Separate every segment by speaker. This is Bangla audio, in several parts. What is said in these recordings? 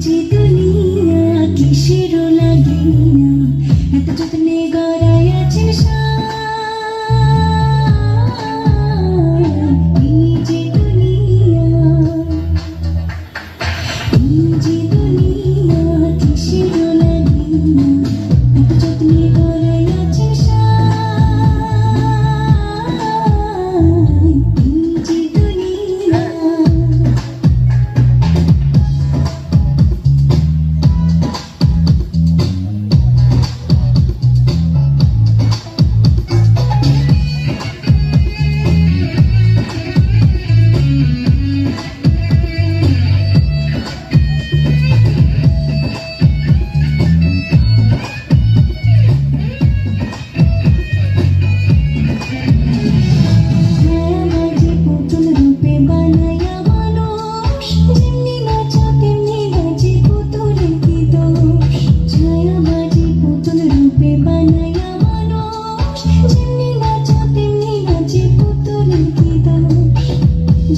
Speaker 1: যে দুনিয়া কিসের লাগে না এত যত্নে গড়াই আছে যে দুনিয়া যে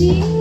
Speaker 1: you.